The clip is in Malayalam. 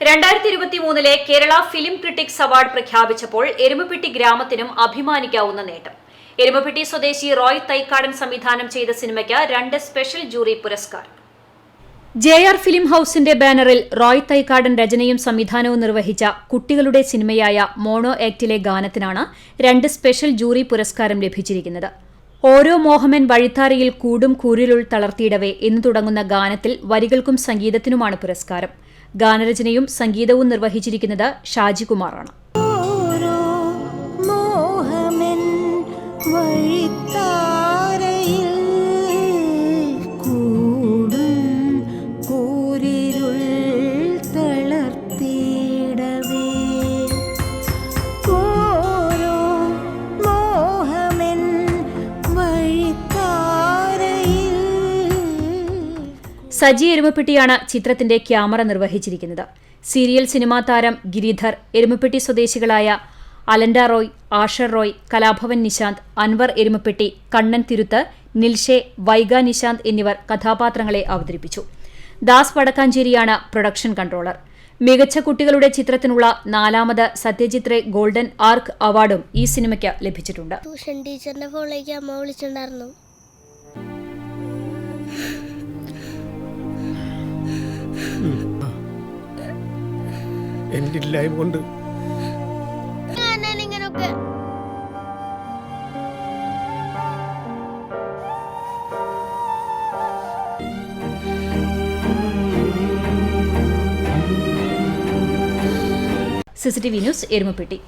രണ്ടായിരത്തി ഇരുപത്തി മൂന്നിലെ കേരള ഫിലിം ക്രിട്ടിക്സ് അവാർഡ് പ്രഖ്യാപിച്ചപ്പോൾ എരുമപ്പെട്ടി ഗ്രാമത്തിനും അഭിമാനിക്കാവുന്ന നേട്ടം. എരുമപ്പെട്ടി സ്വദേശി റോയ് തൈക്കാടൻ സംവിധാനം ചെയ്ത സിനിമയ്ക്ക് രണ്ട് സ്പെഷ്യൽ ജൂറി പുരസ്കാരം. ജെ ആർ ഫിലിം ഹൌസിന്റെ ബാനറിൽ റോയ് തൈക്കാടൻ രചനയും സംവിധാനവും നിർവഹിച്ച കുട്ടികളുടെ സിനിമയായ മോണോ ആക്ടിലെ ഗാനത്തിനാണ് രണ്ട് സ്പെഷ്യൽ ജൂറി പുരസ്കാരം ലഭിച്ചിരിക്കുന്നത്. ഓരോ മോഹമൻ വഴിത്താരയിൽ കൂടും കൂരിലുൾ തളർത്തിയിടവേ എന്ന് തുടങ്ങുന്ന ഗാനത്തിൽ വരികൾക്കും സംഗീതത്തിനുമാണ് പുരസ്കാരം. ഗാനരചനയും സംഗീതവും നിർവഹിച്ചിരിക്കുന്നത് ഷാജികുമാറാണ് സജി എരുമപ്പെട്ടിയാണ് ചിത്രത്തിന്റെ ക്യാമറ നിർവഹിച്ചിരിക്കുന്നത്. സീരിയൽ സിനിമാ താരം ഗിരിധർ എരുമപ്പെട്ടി സ്വദേശികളായ അലൻഡ റോയ് ആഷർ റോയ് കലാഭവൻ നിശാന്ത് അൻവർ എരുമപ്പെട്ടി കണ്ണൻ തിരുത്ത് നിൽഷെ വൈഗ നിശാന്ത് എന്നിവർ കഥാപാത്രങ്ങളെ അവതരിപ്പിച്ചു. ദാസ് വടക്കാഞ്ചേരിയാണ് പ്രൊഡക്ഷൻ കൺട്രോളർ. മികച്ച കുട്ടികളുടെ ചിത്രത്തിനുള്ള നാലാമത് സത്യജിത് റേ ഗോൾഡൻ ആർക്ക് അവാർഡും ഈ സിനിമയ്ക്ക് ലഭിച്ചിട്ടുണ്ട്. ട്യൂഷൻ ടീച്ചറിന്റെ ഫോണിലേക്ക് അമ്മ വിളിച്ചിട്ടുണ്ടായിരുന്നു. എന്റെ ഇല്ലായ്മ കൊണ്ട് സിസിടിവി ന്യൂസ് എരുമപ്പെട്ടി.